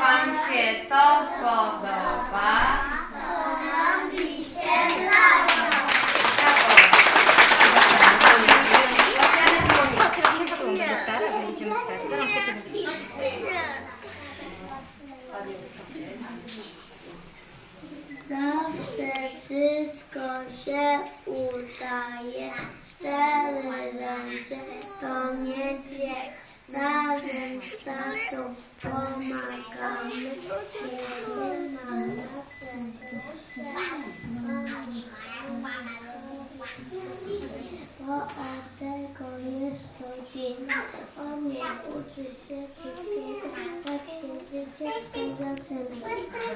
Wam się to stać. Za rączkę cię wybić. Zawsze wszystko się udaje, cztery ręce to nie dwie. Razem z tatą pomagamy, kiedy Bo od tego jest rodzina, on nie uczy się wszystkiego, tak się życie zgadza